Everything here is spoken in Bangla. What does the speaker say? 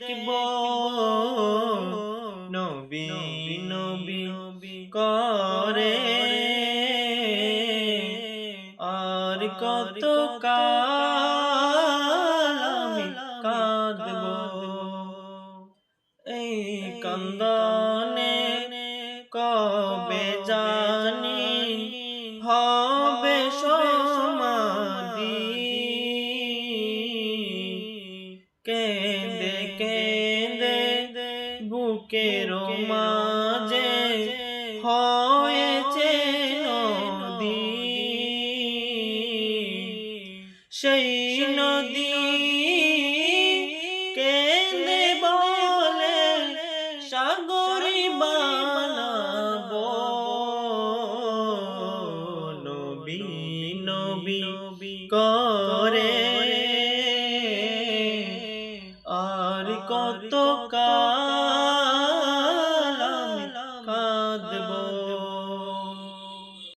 দেখব নবী নবী করে। আর কত কাল আমি কাঁদব। এই কান্দনে কবে জানি? হবে সমাধি বুকের মাঝে হয়েছে নদী। সেই নদী কেঁদে বলে সাগরি বানাবো। নবী নবী করে কত কাল কাঁদবো।